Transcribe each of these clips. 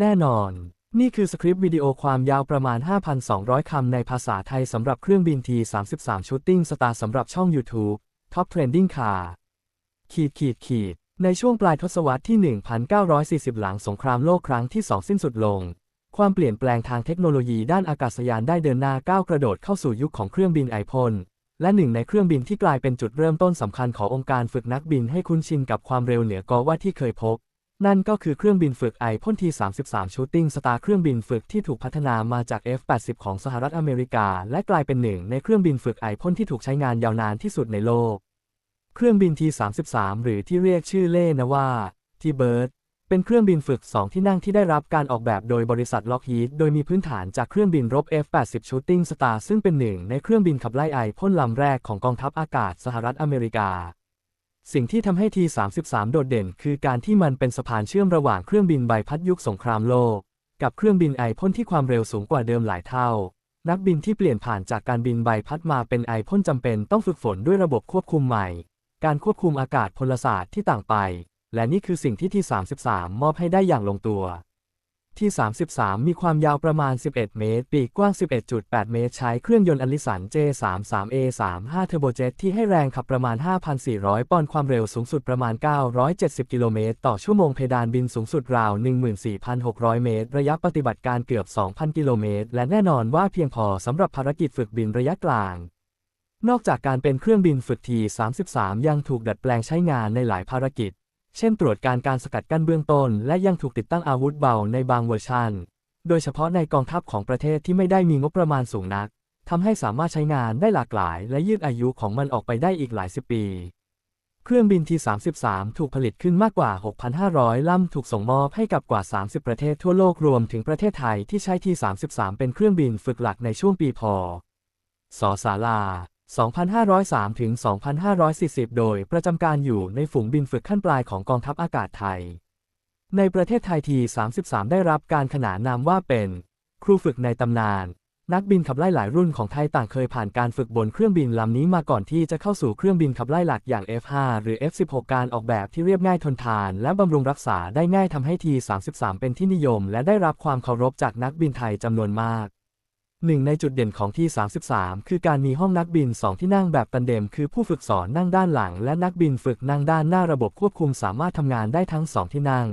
แน่นอน นี่คือสคริปต์วิดีโอความยาวประมาณ 5,200 คำในภาษาไทยสำหรับเครื่องบิน T-33 Shooting Star สำหรับช่อง YouTube Top Trending Car ขีดขีดขีดในช่วงปลายทศวรรษที่ 1940 หลังสงครามโลกครั้งที่ 2 สิ้นสุดลง ความเปลี่ยนแปลงทางเทคโนโลยีด้านอากาศยานได้เดินหน้าก้าวกระโดดเข้าสู่ยุคของเครื่องบินไอพ่นและหนึ่งในเครื่องบินที่กลายเป็นจุดเริ่มต้นสำคัญขององค์การฝึกนักบินให้คุ้นชินกับความเร็วเหนือกว่าที่เคยพบ นั่นก็คือเครื่องบินฝึกไอพ่นที 33 Shooting Star เครื่องบินฝึกที่ถูกพัฒนามาจาก F-80 ของสหรัฐอเมริกา และกลายเป็นหนึ่งในเครื่องบินฝึกไอพ่นที่ถูกใช้งานยาวนานที่สุดในโลก เครื่องบิน T-33 หรือที่เรียกชื่อเล่นว่า T-Bird เป็นเครื่องบินฝึก 2 ที่นั่งที่ได้รับการออกแบบโดยบริษัทล็อกฮีดโดยมีพื้นฐานจากเครื่องบินรบ F-80 Shooting Star ซึ่งเป็นหนึ่งในเครื่องบินขับไล่ไอพ่นลำแรกของกองทัพอากาศสหรัฐอเมริกา สิ่งที่ทำให้ T-33 โดดเด่น คือการที่มันเป็นสะพานเชื่อมระหว่างเครื่องบินใบพัดยุคสงครามโลก กับเครื่องบินไอพ่นที่ความเร็วสูงกว่าเดิมหลายเท่า นักบินที่เปลี่ยนผ่านจากการบินใบพัดมาเป็นไอพ่นจำเป็นต้องฝึกฝนด้วยระบบควบคุมใหม่ การควบคุมอากาศพลศาสตร์ที่ต่างไป และนี่คือสิ่งที่ T-33 มอบให้ได้อย่างลงตัว ที่ 33 มีความยาวประมาณ 11 เมตร ปีกกว้าง 11.8 เมตร ใช้เครื่องยนต์อลิสัน J33A35 Turbojet ที่ให้แรงขับประมาณ 5,400 ปอนด์ ความเร็วสูงสุดประมาณ 970 กิโลเมตร ต่อชั่วโมง เพดานบินสูงสุดราว 14,600 เมตร ระยะปฏิบัติการเกือบ 2,000 กิโลเมตร และแน่นอนว่าเพียงพอสำหรับภารกิจฝึกบินระยะกลางนอกจากการเป็นเครื่องบินฝึกที 33 ยังถูกดัดแปลงใช้งานในหลายภารกิจ เช่นตรวจการการสกัดกั้นเบื้องต้น และยังถูกติดตั้งอาวุธเบาในบางเวอร์ชัน โดยเฉพาะในกองทัพของประเทศที่ไม่ได้มีงบประมาณสูงนักทำให้สามารถใช้งานได้หลากหลาย และยืดอายุของมันออกไปได้อีกหลายสิบปี เครื่องบินที33ถูกผลิตขึ้นมากกว่า 6,500 ลำถูกส่งมอบให้กับกว่า 30 ประเทศทั่วโลกรวมถึงประเทศไทยที่ใช้ที33เป็นเครื่องบินฝึกหลักในช่วงปีพศศาลา 2,503 ถึง 2,540 โดยประจำการอยู่ในฝูงบินฝึกขั้นปลายของกองทัพอากาศไทย ในประเทศไทยที 33 ได้รับการขนานนามว่าเป็น ครูฝึกในตำนาน นักบินขับไล่หลายรุ่นของไทยต่างเคยผ่านการฝึกบนเครื่องบินลำนี้มาก่อนที่จะเข้าสู่เครื่องบินขับไล่หลักอย่าง F5 หรือ F16 การออกแบบที่เรียบง่ายทนทาน และบำรุงรักษาได้ง่ายทำให้ที 33 เป็นที่นิยม และได้รับความเคารพจากนักบินไทยจำนวนมาก หนึ่งในจุดเด่นของที่ 33 คือการมีห้องนักบิน 2 ที่นั่งแบบตันเดม คือผู้ฝึกสอนนั่งด้านหลัง และนักบินฝึกนั่งด้านหน้าระบบควบคุมสามารถทำงานได้ทั้ง 2 ที่นั่ง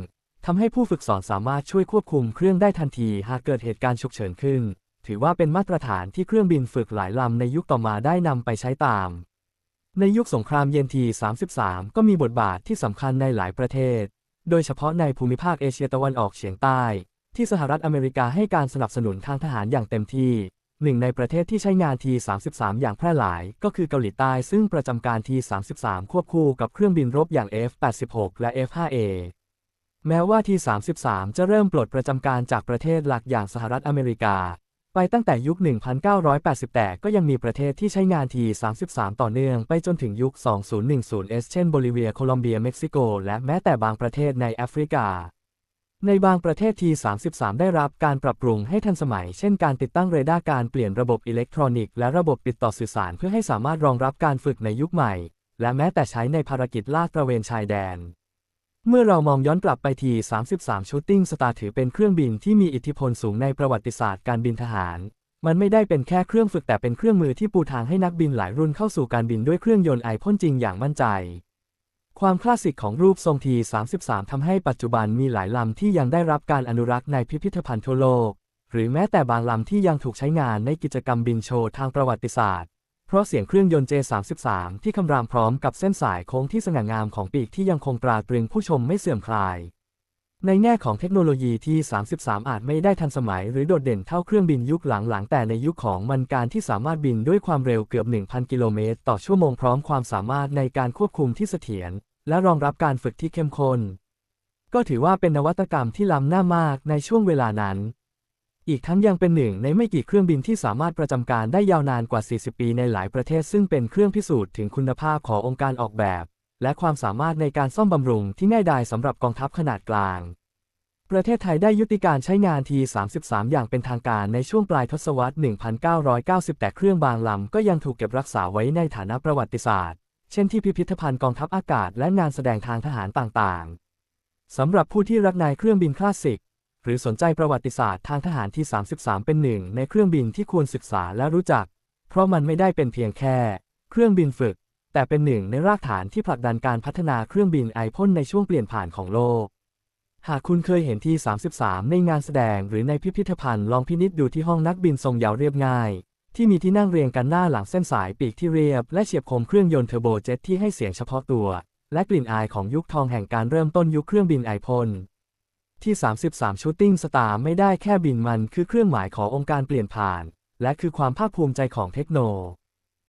ทำให้ผู้ฝึกสอนสามารถช่วยควบคุมเครื่องได้ทันที หากเกิดเหตุการณ์ฉุกเฉินขึ้น ถือว่าเป็นมาตรฐานที่เครื่องบินฝึกหลายลำในยุคต่อมาได้นำไปใช้ตาม ในยุคสงครามเย็นที 33 ก็มีบทบาทที่สำคัญในหลายประเทศ โดยเฉพาะในภูมิภาคเอเชียตะวันออกเฉียงใต้ ที่สหรัฐอเมริกาให้การสนับสนุนทางทหารอย่างเต็มที่ หนึ่งในประเทศที่ใช้งานที33 อย่างแพร่หลาย ก็คือเกาหลีใต้ซึ่งประจำการที33 ควบคู่กับเครื่องบินรบอย่าง F-86 และ F-5A แม้ว่าที 33 จะเริ่มปลดประจำการจากประเทศหลักอย่างสหรัฐอเมริกา ไปตั้งแต่ยุค 1980 แต่ก็ยังมีประเทศที่ใช้งานที 33 ต่อเนื่องไปจนถึงยุค 2010s เช่นโบลิเวีย โคลอมเบีย เม็กซิโก และแม้แต่บางประเทศในแอฟริกา ในบางประเทศที33ได้รับการปรับปรุงให้ทันสมัย เช่นการติดตั้งเรดาร์การเปลี่ยนระบบอิเล็กทรอนิกส์และระบบติดต่อสื่อสารเพื่อให้สามารถรองรับการฝึกในยุคใหม่ และแม้แต่ใช้ในภารกิจลาดตระเวนชายแดน เมื่อเรามองย้อนกลับไปที33 Shooting Star ถือเป็นเครื่องบินที่มีอิทธิพลสูงในประวัติศาสตร์การบินทหาร มันไม่ได้เป็นแค่เครื่องฝึกแต่เป็นเครื่องมือที่ปูทางให้นักบินหลายรุ่นเข้าสู่การบินด้วยเครื่องยนต์ไอพ่นจริงอย่างมั่นใจ ความคลาสสิกของรูปทรงที33ทำให้ปัจจุบันมีหลายลำที่ยังได้รับการอนุรักษ์ในพิพิธภัณฑ์ทั่วโลก หรือแม้แต่บางลำที่ยังถูกใช้งานในกิจกรรมบินโชว์ทางประวัติศาสตร์ เพราะเสียงเครื่องยนต์ J33 ที่คำรามพร้อมกับเส้นสายโค้งที่สง่างามของปีกที่ยังคงตราตรึงผู้ชมไม่เสื่อมคลาย ในแง่ของเทคโนโลยีที่ 33 อาจไม่ได้ทันสมัย หรือโดดเด่นเท่าเครื่องบินยุคหลังๆแต่ในยุคของมันการที่สามารถบินด้วยความเร็วเกือบ 1,000 กิโลเมตรต่อชั่วโมงพร้อมความสามารถในการควบคุมที่เสถียร และรองรับการฝึกที่เข้มข้น ก็ถือว่าเป็นนวัตกรรมที่ล้ำหน้ามากในช่วงเวลานั้น อีกทั้งยังเป็นหนึ่งในไม่กี่เครื่องบินที่สามารถประจำการได้ยาวนานกว่า 40 ปีในหลายประเทศ ซึ่งเป็นเครื่องพิสูจน์ถึงคุณภาพขององค์การออกแบบ และความสามารถในการซ่อมบำรุงที่ง่ายดายสำหรับกองทัพขนาดกลาง ประเทศไทยได้ยุติการใช้งานที33อย่างเป็นทางการในช่วงปลายทศวรรษ 1990 แต่เครื่องบางลำก็ยังถูกเก็บรักษาไว้ในฐานะประวัติศาสตร์ เช่นที่พิพิธภัณฑ์กองทัพอากาศและงานแสดงทางทหารต่างๆ สำหรับผู้ที่รักนายเครื่องบินคลาสสิก หรือสนใจประวัติศาสตร์ทางทหารที่ 33 เป็นหนึ่งในเครื่องบินที่ควรศึกษาและรู้จัก เพราะมันไม่ได้เป็นเพียงแค่ เครื่องบินฝึก แต่เป็นหนึ่งในรากฐานที่ผลักดันการพัฒนาเครื่องบินไอพ่นในช่วงเปลี่ยนผ่านของโลก หากคุณเคยเห็นที่ 33 ในงานแสดงหรือในพิพิธภัณฑ์ลองพินิจดูที่ห้องนักบินทรงยาวเรียบง่าย ที่มีที่นั่งเรียงกันหน้าหลังเส้นสายปีกที่เรียบ และเฉียบคมเครื่องยนต์เทอร์โบเจ็ตที่ให้เสียงเฉพาะตัว และกลิ่นอายของยุคทองแห่งการเริ่มต้นยุคเครื่องบินไอพ่นที่ 33 ชูตติ้งสตาร์ไม่ได้แค่บินมันคือเครื่องหมายขององค์การเปลี่ยนผ่าน และคือความภาคภูมิใจของเทคโน